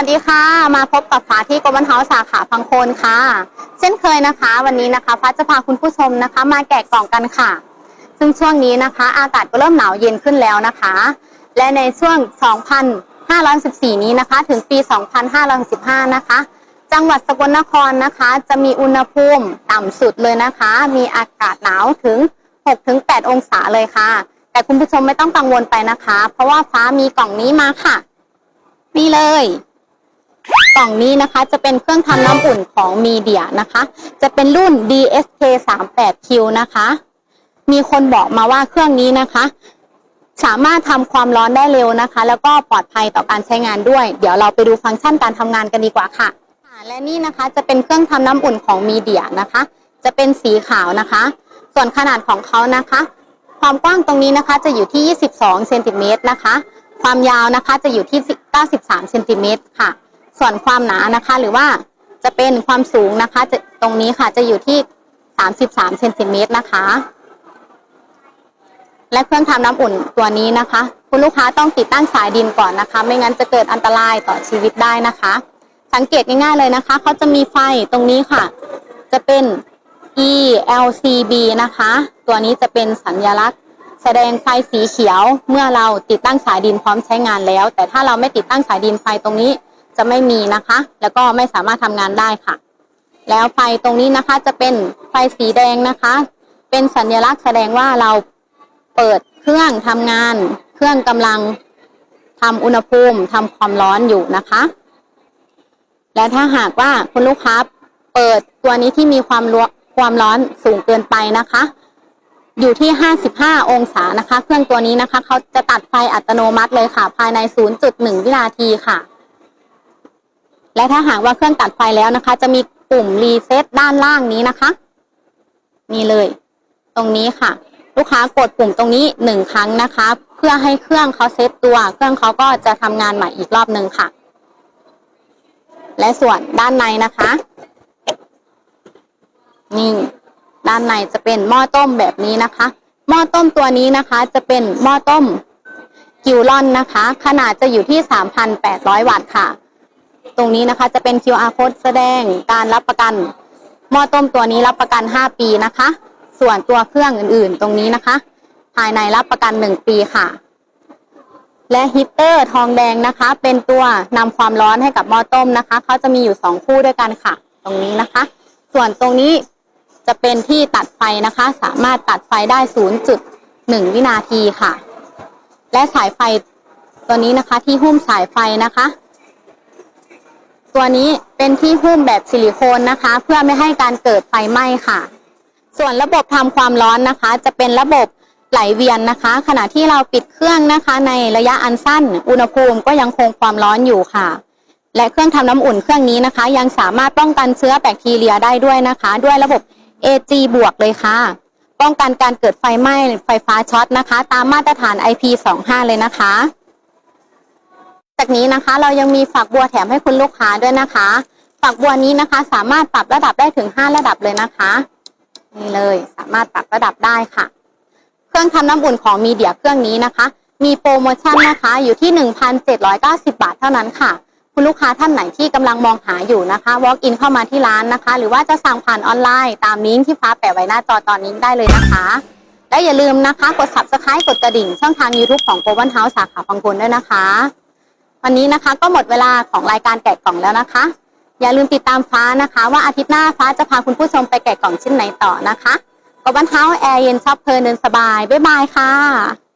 วัสดีค่ะ มาพบกับฟ้าที่กบันเฮาสาขาพังโคนค่ะ เช่นเคยนะคะ วันนี้นะคะฟ้าจะพาคุณผู้ชมนะคะ มาแกะกล่องกันค่ะ ซึ่งช่วงนี้นะคะ อากาศก็เริ่มหนาวเย็นขึ้นแล้วนะคะ และในช่วง 2,514 นี้นะคะ ถึงปี 2,515 นะคะ จังหวัดสกลนครนะคะ จะมีอุณหภูมิต่ำสุดเลยนะคะ มีอากาศหนาวถึง 6-8 องศาเลยค่ะ แต่คุณผู้ชมไม่ต้องกังวลไปนะคะ เพราะว่าฟ้ามีกล่องนี้มาค่ะ นี่เลย กล่องนี้นะคะจะเป็นเครื่องทำน้ำอุ่นของมีเดียนะคะ จะเป็นรุ่น DSK 38Q นะคะ มีคนบอกมาว่าเครื่องนี้นะคะ สามารถทำความร้อนได้เร็วนะคะ แล้วก็ปลอดภัยต่อการใช้งานด้วย เดี๋ยวเราไปดูฟังก์ชันการทำงานกันดีกว่าค่ะค่ะและนี่นะคะจะเป็นเครื่องทำน้ำอุ่นของมีเดียนะคะ จะเป็นสีขาวนะคะ ส่วนขนาดของเขานะคะ ความกว้างตรงนี้นะคะจะอยู่ที่ 22เซนติเมตรนะคะ ความยาวนะคะจะอยู่ที่ 93เซนติเมตรค่ะ ส่วนความหนานะคะ หรือว่าจะเป็นความสูงนะคะจะตรงนี้ค่ะจะอยู่ที่ 33เซนติเมตรนะคะ และเครื่องทำน้ำอุ่นตัวนี้นะคะ คุณลูกค้าต้องติดตั้งสายดินก่อนนะคะ ไม่งั้นจะเกิดอันตรายต่อชีวิตได้นะคะ สังเกตง่ายๆเลยนะคะเขาจะมีไฟตรงนี้ค่ะ จะเป็น ELCB นะคะ ตัวนี้จะเป็นสัญลักษณ์แสดงไฟสีเขียวเมื่อเราติดตั้งสายดินพร้อมใช้งานแล้ว แต่ถ้าเราไม่ติดตั้งสายดินไฟตรงนี้ จะไม่มีนะคะ แล้วก็ไม่สามารถทำงานได้ค่ะ แล้วไฟตรงนี้นะคะจะเป็นไฟสีแดงนะคะ เป็นสัญลักษณ์แสดงว่าเราเปิดเครื่องทำงาน เครื่องกำลังทำอุณหภูมิทำความร้อนอยู่นะคะ และถ้าหากว่าคุณลูกค้าเปิดตัวนี้ที่มีความร้อนความร้อนสูงเกินไปนะคะ อยู่ที่ 55 องศานะคะ เครื่องตัวนี้นะคะเขาจะตัดไฟอัตโนมัติเลยค่ะ ภายใน 0.1 วินาทีค่ะ และถ้าหากว่าเครื่องตัดไฟแล้วนะคะ จะมีปุ่มรีเซ็ตด้านล่างนี้นะคะ นี่เลย ตรงนี้ค่ะ ลูกค้ากดปุ่มตรงนี้หนึ่งครั้งนะคะ เพื่อให้เครื่องเขาเซ็ตตัว เครื่องเขาก็จะทำงานใหม่อีกรอบหนึ่งค่ะ และส่วนด้านในนะคะ นี่ ด้านในจะเป็นหม้อต้มแบบนี้นะคะ หม้อต้มตัวนี้นะคะ จะเป็นหม้อต้มกิวลอนนะคะ ขนาดจะอยู่ที่ 3,800 วัตต์ค่ะ ตรงนี้นะคะ จะเป็น QR code แสดงการรับประกัน หม้อต้มตัวนี้รับประกัน 5 ปีนะคะ ส่วนตัวเครื่องอื่นๆ ตรงนี้นะคะ ภายในรับประกัน 1 ปีค่ะ และฮีตเตอร์ทองแดงนะคะ เป็นตัวนำความร้อนให้กับหม้อต้มนะคะเขาจะมีอยู่ 2 คู่ด้วยกันค่ะ ตรงนี้นะคะ ส่วนตรงนี้จะเป็นที่ตัดไฟนะคะ สามารถตัดไฟได้ 0.1 วินาทีค่ะ และสายไฟตัวนี้นะคะที่หุ้มสายไฟนะคะ ตัวนี้เป็นที่หุ้มแบบซิลิโคนนะคะ เพื่อไม่ให้การเกิดไฟไหม้ค่ะ ส่วนระบบทำความร้อนนะคะ จะเป็นระบบไหลเวียนนะคะ ขณะที่เราปิดเครื่องนะคะ ในระยะอันสั้น อุณหภูมิก็ยังคงความร้อนอยู่ค่ะ และเครื่องทำน้ำอุ่นเครื่องนี้นะคะ ยังสามารถป้องกันเชื้อแบคทีเรียได้ด้วยนะคะ ด้วยระบบ AG บวกเลยค่ะ ป้องกันการเกิดไฟไหม้ไฟฟ้าช็อตนะคะ ตามมาตรฐาน IP25 เลยนะคะ จากนี้นะคะเรายังมีฝักบัวแถมให้คุณลูกค้าด้วยนะคะ ฝักบัวนี้นะคะสามารถปรับระดับได้ถึง 5 ระดับเลยนะคะนี่เลยสามารถปรับระดับได้ค่ะ เครื่องทำน้ำอุ่นของมีเดียเครื่องนี้นะคะ มีโปรโมชั่นนะคะอยู่ที่ 1,790 บาทเท่านั้นค่ะ คุณลูกค้าท่านไหนที่กำลังมองหาอยู่นะคะ walk in เข้ามาที่ร้านนะคะ หรือว่าจะสั่งผ่านออนไลน์ ตามลิงก์ที่ฟ้าแปะไว้หน้าจอตอนนี้ได้เลยนะคะและอย่าลืมนะคะ กด subscribe กดกระดิ่ง ช่องทาง YouTube ของ g o วันเฮาส์สาขาพังกุลด้วยนะคะ วันนี้นะคะก็หมดเวลาของรายการแกะกล่องแล้วนะคะ อย่าลืมติดตามฟ้านะคะ ว่าอาทิตย์หน้าฟ้าจะพาคุณผู้ชมไปแกะกล่องชิ้นไหนต่อนะคะกบันเฮาแอร์เย็นชอบเพลินเดินสบาย บ๊ายบายค่ะ